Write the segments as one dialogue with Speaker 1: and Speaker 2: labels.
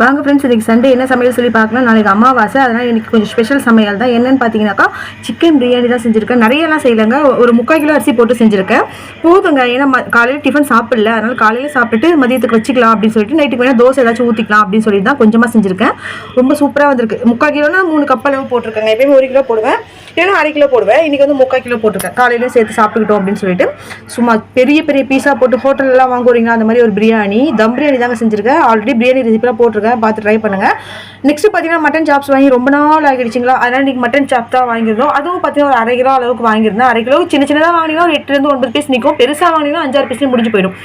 Speaker 1: வாங்க ஃப்ரெண்ட்ஸ் இன்றைக்கி சண்டே என்ன சமையல் சொல்லி பார்க்கலாம். நாளைக்கு அமாவாசை அதனால் இன்னைக்கு கொஞ்சம் ஸ்பெஷல் சமையல் தான். என்னன்னு பார்த்தீங்கன்னாக்கா சிக்கன் பிரியாணி தான் செஞ்சுருக்கேன். நிறையலாம் செய்யலைங்க. ஒரு முக்கால் கிலோ அரிசி போட்டு செஞ்சுருக்கேன். போதுங்க. ஏன்னா காலையில் டிஃபன் சாப்பிடல. அதனால் காலையில் சாப்பிட்டுட்டு மதியத்துக்கு வச்சுக்கலாம் அப்படின்னு சொல்லிட்டு நைட்டுக்கு வேணால் தோசை ஏதாச்சும் ஊற்றிக்கலாம் அப்படின்னு சொல்லி தான் கொஞ்சமாக செஞ்சுருக்கேன். ரொம்ப சூப்பராக வந்திருக்கு. முக்கால் கிலோனா மூணு கப் அளவு போட்டிருக்கேங்க. எப்பயுமே ஒரு கிலோ போடுவேன். இல்லைன்னா அரை கிலோ போடுவேன். இன்றைக்கி வந்து முக்கால் கிலோ போட்டிருக்கேன். காலையில சேர்த்து சாப்பிட்டுக்கிட்டோம் அப்படின்னு சொல்லிட்டு. சும்மா பெரிய பெரிய பீஸாக போட்டு ஹோட்டல்லாம் வாங்குறீங்க அந்த மாதிரி ஒரு பிரியாணி தம் பிரியாணி தாங்க செஞ்சுருக்கேன். ஆல்ரெடி பிரியாணி ரெசிபிலாம் போட்டிருக்கேன். பார்த்து ட்ரை பண்ணுங்கள் நெக்ஸ்ட் பார்த்தீங்கன்னா மட்டன் சாப்ஸ் வாங்கி ரொம்ப நாள் ஆகிடுச்சிங்களா? அதனால் இன்றைக்கி மட்டன் சாப் தான் வாங்கியிருந்தோம். அதுவும் பார்த்தீங்கன்னா ஒரு அரை கிலோ அளவுக்கு வாங்கியிருந்தேன். அரை கிலோ சின்ன சின்னதாக வாங்கினீங்கன்னா ஒரு எட்டுலேருந்து ஒன்பது பீஸ் நிற்கும் பெருசாக வாங்கினா அஞ்சாறு பீஸ்லேயும் முடிஞ்சு போயிடும்.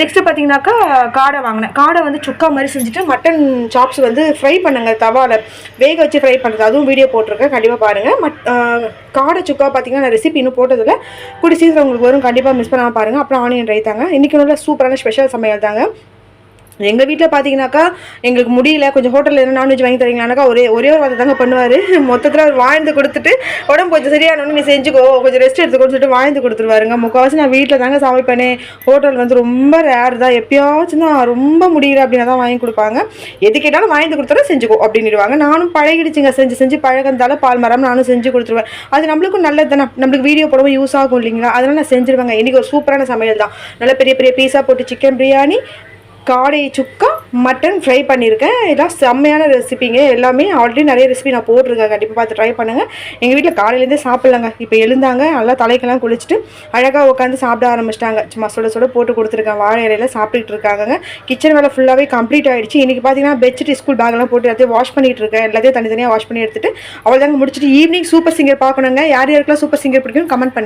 Speaker 1: நெக்ஸ்ட் பார்த்தீங்கன்னாக்கா காடை வாங்கினேன். காடை வந்து சுக்கா மாதிரி செஞ்சுட்டு மட்டன் சாப்ஸ் வந்து ஃப்ரை பண்ணுங்க தவால. வேக வச்சு ஃப்ரை பண்ணுறது அதுவும் வீடியோ போட்டிருக்கேன். கண்டிப்பாக பாருங்கள் மட் காடை சுக்கா பார்த்தீங்கன்னா நான் ரெசிபி இன்னும் போட்டதில் கூடி சீக்கிரம் உங்களுக்கு வரும். கண்டிப்பாக மிஸ் பண்ணாமல் பாருங்கள் அப்புறம் ஆனியன் ரைத்தாங்க இன்றைக்கி நல்ல சூப்பரான ஸ்பெஷல் சமையல் தாங்க. எங்கள் வீட்டில் பார்த்தீங்கன்னாக்கா எங்களுக்கு முடியல. கொஞ்சம் ஹோட்டலில் என்ன நான்வெஜ் வாங்கி தரீங்களானாக்கா ஒரே ஒரே ஒரு வார்த்தை தாங்க பண்ணுவார். மொத்தத்தில் அவர் வாழ்ந்து கொடுத்துட்டு உடம்பு கொஞ்சம் சரியானோன்னு நீ செஞ்சுக்கோ கொஞ்சம் ரெஸ்ட் எடுத்துக்கோன்னு சொல்லிட்டு வாழ்ந்து கொடுத்துருவாருங்க. முக்கால்வாசி நான் வீட்டில் தாங்க சமைப்பேனே. ஹோட்டல் வந்து ரொம்ப ரேர் தான். எப்பயாச்சும் தான் ரொம்ப முடியல அப்படின்னா தான் வாங்கி கொடுப்பாங்க. எது கேட்டாலும் வாங்கி கொடுத்தாலும் செஞ்சுக்கோ அப்படின்னுடுவாங்க. நானும் பழகிடுச்சுங்க. செஞ்சு செஞ்சு பழகிறதால பால் மரம் நானும் செஞ்சு கொடுத்துருவேன். அது நம்மளுக்கும் நல்லது தானே. நம்மளுக்கு வீடியோ போடவும் யூஸ் ஆகும் இல்லைங்களா? அதனால் நான் செஞ்சுருவாங்க. இன்றைக்கி ஒரு சூப்பரான சமையல் தான். நல்ல பெரிய பெரிய பீஸா போட்டு சிக்கன் பிரியாணி காடை சுக்கா மட்டன் ஃப்ரை பண்ணியிருக்கேன். இதெல்லாம் செம்மையான ரெசிபிங்க எல்லாமே ஆல்ரெடி நிறைய ரெசிபி நான் போட்டிருக்கேன். கண்டிப்பாக பார்த்து ட்ரை பண்ணுங்கள் எங்கள் வீட்டில் காலையிலேருந்தே சாப்பிட்லங்க. இப்போ எழுந்தாங்க. நல்லா தலைக்கெல்லாம் குளிச்சுட்டு அழகாக உட்காந்து சாப்பிட ஆரம்பிச்சிட்டாங்க. சும்மா சுட சுட போட்டு கொடுத்துருக்கேன். வாழை இலையில சாப்பிட்டுட்டு இருக்காங்க கிச்சன் வேலை ஃபுல்லாகவே கம்ப்ளீட் ஆகிடுச்சு இன்றைக்கி பார்த்தீங்கன்னா பெட்ஷீட் ஸ்கூல் பேக்லாம் போட்டு எல்லாத்தையும் வாஷ் பண்ணிட்டு இருக்கேன். எல்லாத்தையும் தனித்தனியாக வாஷ் பண்ணி எடுத்துட்டு அவள் தாங்க முடிச்சுட்டு ஈவினிங் சூப்பர் சிங்கர் பார்க்கணுங்க. யார் யாருக்கெல்லாம் சூப்பர் சிங்கர் பிடிக்கும் கமெண்ட் பண்ணி